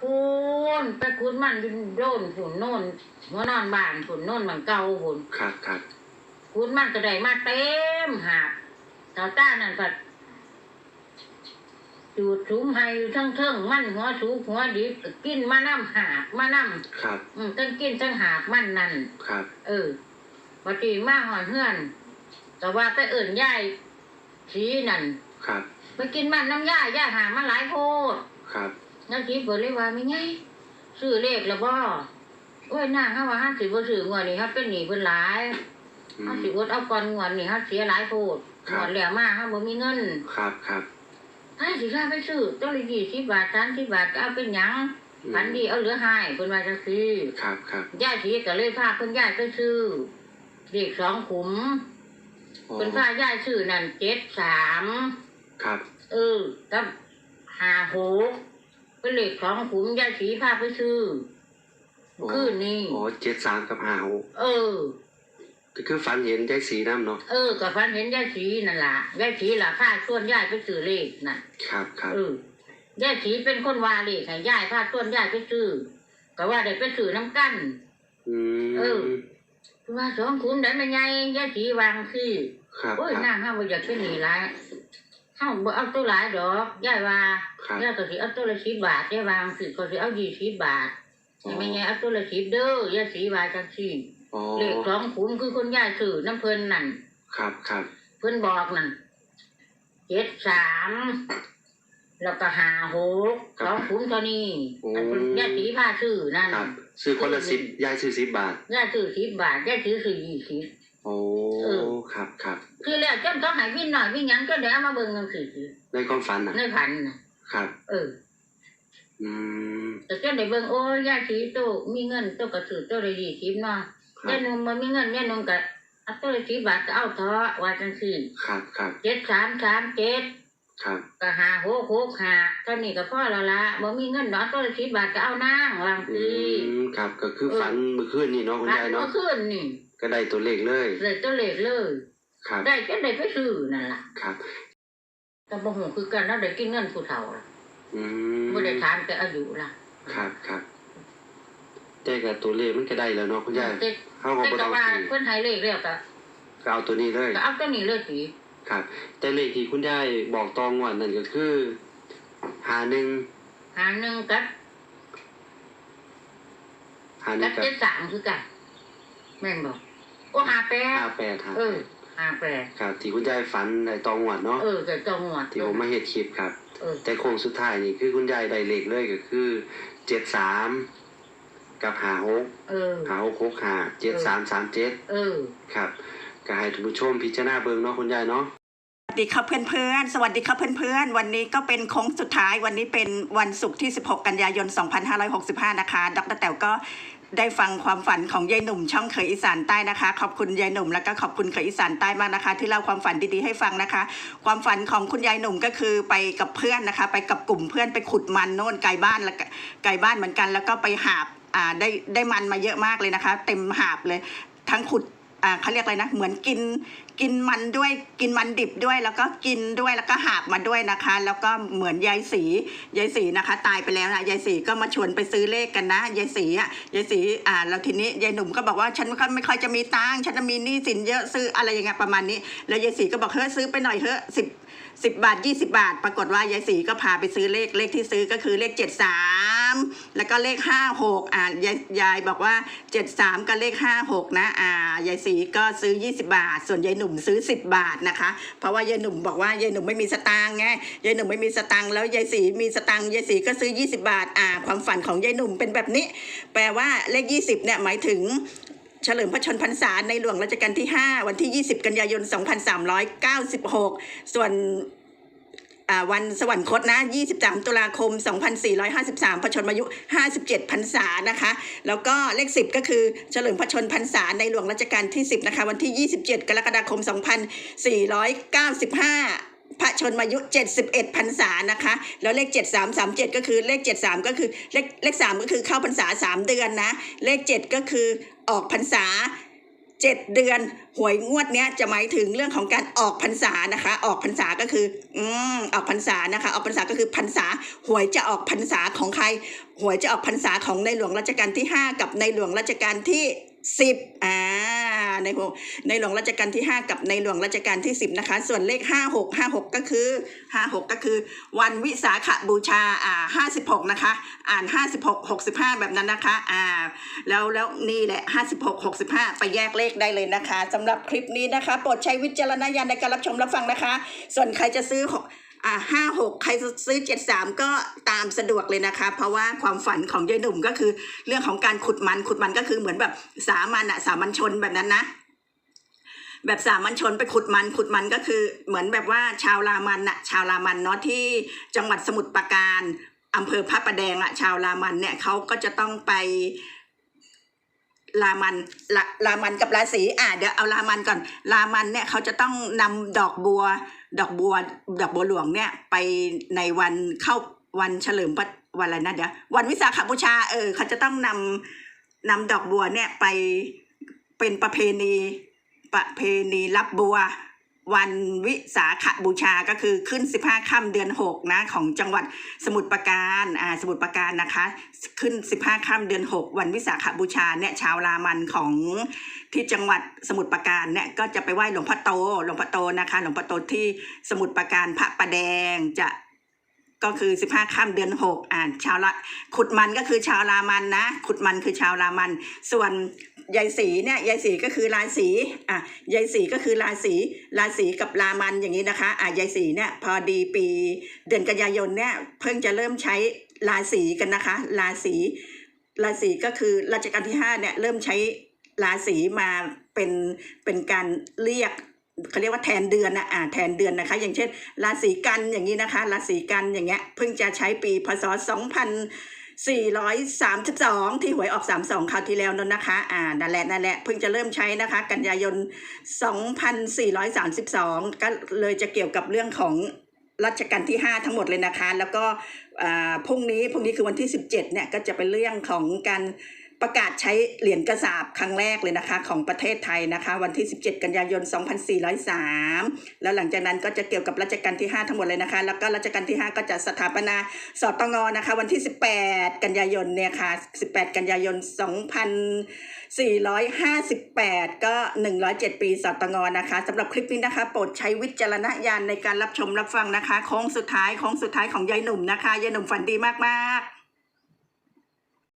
คูนไปคูนมันดินโดนฝุ่นโน่นหัวนอนบ้านฝุ่นโน่นมันเก่าฝุ่นครับครับคูนมันก็ได้มาเต็มหาบเต่าต้านั่นผัดจูดถุมให้ทั้งเทิงมันหัวสูงหัวดิบก็กินมาน้ำหาบมาน้ครับำอืมทั้งกินทั้งหาบมันนั่นครับ เออบัดนี้มาหอนเฮือน แต่ว่าไปเอิ่นยายสีนั่นครับ ไปกินมันน้ำย่าย่าหามันหลายโพด ครับน้ำสีเปิดเลยว่าไม่ไงซื้อเลขแล้วบ่โอ้ยน่าเขาว่าห้าสิบบ่ซื้องวดนี้ครับเป็นหนี้เพิ่นหลายอืห้ามสิบอดเอาก่อนงวดนี้ครับเสียหลายโพดครังบวดแล้วมาครับบ่มีเงินครับครับห้าสิบห้าไปซื้อตัวละยี่สิบบาทสามสิบบาทก็เอาเป็นหยังอืมพันดีเอาเหลือให้เพิ่นว่าจังซี่ ครับครับย่าสีก็เลยพาเพิ่นย่ายไปซื้อเลขสองขุมอ๋อเป็นผ้าย่ายชื่อนั่นเจ็ดสามครับ เออกับ หาหกเป็นเหล็กสองขุมย่ายสีผ้าไปซื้ออ๋อคืนนี้อ๋อเจ็ดสามกับห้าหกเออ ก็คือฝันเห็นยายสีน้ำเนาะเออกับฟันเห็นย่ายสีนั่นล่ะย่ายสีล่ะผ้าส่วนย่ายไปซื้อเลขน่ะ ครับครับเออย่ายสีเป็นคนวาเลขให้ย่ายผ้าส่วนย่ายไปซื้อก็ว่าได้ไปซื้อน้ำกันอืมเออว่าสองขุมได้ไม่ไงย่ายสีวางซื้อครับโอ้ยครับนางห้าบ่อยากเป็นหนีหลาย ห้าบ่เอาตัวหลายดอกย่ายว่าครับย่ายก็สิเอาตัวละสิบบาทย่ายวางสิก็สิเอายี่สิบบาทนี่ไม่ไงเอาตัวละสิบเด้อย่าสีว่าจังซี่อ๋อเลขสองขุมคือคนย่ายซื้อน้ำเพิ่นนั่น ครับครับเพิ่นบอกนั่นเจ็ดสามแล้วก็ห้าหกสองขุมเท่านี้อันเพิ่นย่าสีพาซื้อนั่นครับซื้อคนละสิบยายซื้อสิบบาทย่าซื้อสิบบาทย่าซื้อซื้อยี่สิบ โอ้เออ ครับครับคือแล้วจนเขาใหายวิ่งหน่อยวิ่งหยังก็เดี๋ยวเอามาเบิ่งกันสิในความฝันอะในพันน่ะครับ เออ อืมแต่เจ้าได้เบิ่งโอ้ยยาสีโตมีเงินโตกระสือโตละยี่สิบเนาะครัยาบหนุ่มมันมีเงินยาหนุ่มก็เอาโตละสิบบาทก็เอาเถอะว่าจังซี่ครับครับเจ็ดสามสามเจ็ดครับก็หาหกหกหาเท่านี้ก็พอแล้วละบ่มีเงินเนาะโตละสิบบาทก็เอานางวางอืซี่มครับก็คือฝันเมื่อคืนนี่เนาะคุณพันยายเมื่เนาะอคืนนี่ ก็ได้ตัวเลขเลยเลยตัวเลขเลย ครับ ได้จนได้ไปซื้อนั่นล่ะครับ แต่บ่ฮู้คือกันแล้วได้กินเงินผู้เฒ่าล่ะอืมบ่ได้ถามแต่อายุล่ะครับครับแต่กับตัวเลขมันก็ได้แล้วเนาะคุณยายแต่เขาก็แต่บ่ก็ต้องว่าตีเพิ่นให้เลขแล้วก็ก็เอาตัวนี้เลย ก็เอาตัวนี้เลยสิครับ แต่เลขที่คุณยายบอกตองวันนั่นก็คือหาหนึ่งหาหนึ่งกับหาหนึ่กับงกับเจ็ดสามคือกันแม่นบอก โอ้หาแปดห้าแปดหาเอแปอดหาแปดครับที่คุณยายฝันในตองวันเนาะเออจะจงหวดที่ผมมาเห็ดคลิปครับ เออแต่โค้งสุดท้ายนี่คือคุณยายได้เลขเลยก็คือเจ็ดสามกับหาหกเออหาหกหกหาเจ็ดสามสามเจ็ดเออครับก็ให้ท่านผู้ชมพิจารณาเบิ่งเนาะคุณยายเนาะสวัสดีครับเพื่อนๆ สวัสดีครับเพื่อนๆ วันนี้ก็เป็นโค้งสุดท้าย วันนี้เป็นวันศุกร์ที่ 16 กันยายน 2565 นะคะ ดรแต๋วก็ ได้ฟังความฝันของยายหนุ่มช่องเคยอีสานใต้นะคะ ขอบคุณยายหนุ่มแล้วก็ขอบคุณเคยอีสานใต้มากนะคะ ที่เล่าความฝันดีๆให้ฟังนะคะ ความฝันของคุณยายหนุ่มก็คือไปกับเพื่อนนะคะ ไปกับกลุ่มเพื่อนไปขุดมันโน่นไกลบ้านแล้วไกลบ้านเหมือนกัน แล้วก็ไปหาบอ่าได้ได้มันมาเยอะมากเลยนะคะ เต็มหาบเลยทั้งขุดอ่าเขาเรียกอะไรนะเหมือนกิน กินมันด้วยกินมันดิบด้วย แล้วก็กินด้วยแล้วก็หาบมาด้วยนะคะ แล้วก็เหมือนยายสียายสีนะคะ ตายไปแล้วนะยายสีก็มาชวนไปซื้อเลขกันนะยายสีอะยายสีอ่าแล้วทีนี้ยายหนุ่มก็บอกว่าฉันก็ไม่ค่อยจะมีตังค์ฉันจะมีหนี้สินเยอะซื้ออะไรอย่างเงี้ยประมาณนี้ แล้วยายสีก็บอกเฮ้ยซื้อไปหน่อยเฮ้ยสิบสิบบาทยี่สิบาท ปรากฏว่ายายศรีก็พาไปซื้อเลขเลขที่ซื้อก็คือเลขเจ็ดสามแล้วก็เลขห้าหกอ่ายายยายบอกว่าเจ็ดสามกับเลขห้าหกนะอ่ายายศรีก็ซื้อยี่สิบาท ส่วนยายหนุ่มซื้อสิบบาทนะคะ เพราะว่ายายหนุ่มบอกว่ายายหนุ่มไม่มีสตางค์ไงยายหนุ่มไม่มีสตางค์แล้วยายสีมีสตางค์ยายสีก็ซื้อยี่สิบาทอ่าความฝันของยายหนุ่มเป็นแบบนี้ แปลว่าเลขยี่สิบเนี่ยหมายถึงเฉลิมพระชนพรรษาในหลวงรัชกาลที่ 5 วันที่ 20 กันยายน 2396 ส่วนอ่า วันสวรรคตนะ 23 ตุลาคม 2453 พระชนมายุ 57 พรรษานะคะ แล้วก็เลข 10 ก็คือเฉลิมพระชนพรรษาในหลวงรัชกาลที่ 10 นะคะ วันที่ 27 กรกฎาคม 2495พระชนมายุ 71พรรษานะคะ แล้วเลข 7337 ก็คือเลข 73 ก็คือเลขเลข 3 ก็คือเข้าพรรษา 3 เดือนนะ เลข 7 ก็คือออกพรรษา เจ็ดเดือนหวยงวดเนี้ยจะหมายถึงเรื่องของการออกพรรษานะคะ ออกพรรษาก็คือ อืมออกพรรษานะคะ ออกพรรษาก็คือพรรษาหวยจะออกพรรษาของใคร หวยจะออกพรรษาของในหลวงรัชกาลที่ 5 กับในหลวงรัชกาลที่ 10อ่า ในหลวงในหลวงรัชกาลที่ 5 กับในหลวงรัชกาลที่ 10 นะคะ ส่วนเลข 56 56 ก็คือ 56 ก็คือ วันวิสาขบูชาอ่า56 นะคะ อ่าน 56 65 แบบนั้นนะคะอ่าแล้วแล้วนี่แหละ 56 65 ไปแยกเลขได้เลยนะคะสำหรับคลิปนี้นะคะโปรดใช้วิจารณญาณในการรับชมรับฟังนะคะ ส่วนใครจะซื้อของ อ่าห้าหกใครซื้อเจ็ดสามก็ตามสะดวกเลยนะคะ เพราะว่าความฝันของยายหนุ่มก็คือ เรื่องของการขุดมันขุดมันก็คือเหมือนแบบสามัญอะสามัญชนแบบนั้นนะแบบสามัญชนไปขุดมันขุดมันก็คือ เหมือนแบบว่าชาวรามันน่ะชาวรามันเนาะที่จังหวัดสมุทรปราการอำเภอพระประแดงอะชาวรามันเนี่ยเขาก็จะต้องไปรามันละรามันกับราศีอะเดี๋ยวเอารามันก่อนรามันเนี่ยเขาจะต้องนำดอกบัว ดอกบัวดอกบัวหลวงเนี่ยไปในวันเข้าวันเฉลิมวันอะไรนะเดี๋ยววันวิสาขบูชาเออเขาจะต้องนำนำดอกบัวเนี่ยไปเป็นประเพณีประเพณีรับบัว วันวิสาขบูชาก็คือขึ้น 15 ค่ำเดือน 6 นะ ของจังหวัดสมุทรปราการอ่าสมุทรปราการนะคะ ขึ้น 15 ค่ำเดือน 6 วันวิสาขบูชาเนี่ยชาวรามันของที่จังหวัดสมุทรปราการเนี่ยก็จะไปไหว้หลวงพ่อโตหลวงพ่อโตนะคะ หลวงพ่อโตที่สมุทรปราการพระประแดงจะก็คือ 15ค่ำเดือน 6 อ่านชาวละขุดมันก็คือชาวรามันนะ ขุดมันคือชาวรามัน ส่วน ยายสีเนี่ยยายสีก็คือราศีอะยายสีก็คือราศีราศีกับรามันอย่างนี้นะคะอะยายสีเนี่ยพอดีปีเดือนกันยายนเนี่ยเพิ่งจะเริ่มใช้ราศีกันนะคะ ราศีราศีก็คือรัชกาลที่ห้าเนี่ยเริ่มใช้ราศีมาเป็นเป็นการเรียกเขาเรียกว่าแทนเดือนนะอ่าแทนเดือนนะคะ อย่างเช่น ราศีกันอย่างนี้นะคะ ราศีกันอย่างเงี้ยเพิ่งจะใช้ปีพศสองพัน 432 ที่หวยออก 32 คราวที่แล้วนั่นนะคะ อ่า นั่นแหละ นั่นแหละ เพิ่งจะเริ่มใช้นะคะ กันยายน 2432 ก็เลยจะเกี่ยวกับเรื่องของรัชกาลที่ 5 ทั้งหมดเลยนะคะ แล้วก็อ่าพรุ่งนี้ พรุ่งนี้คือวันที่ 17 เนี่ย ก็จะเป็นเรื่องของการ ประกาศใช้เหรียญกระสาบครั้งแรกเลยนะคะ ของประเทศไทยนะคะ วันที่ 17 กันยายน 2403 แล้วหลังจากนั้นก็จะเกี่ยวกับรัชกาลที่ 5 ทั้งหมดเลยนะคะ แล้วก็รัชกาลที่ 5 ก็จะสถาปนาสตงนะคะ วันที่ 18 กันยายนเนี่ยค่ะ 18 กันยายน 2458 ก็ 107 ปีสตงนะคะสำหรับคลิปนี้นะคะ โปรดใช้วิจารณญาณในการรับชมรับฟังนะคะโค้งสุดท้ายโค้งสุดท้ายของยายหนุ่มนะคะยายหนุ่มฝันดีมากๆ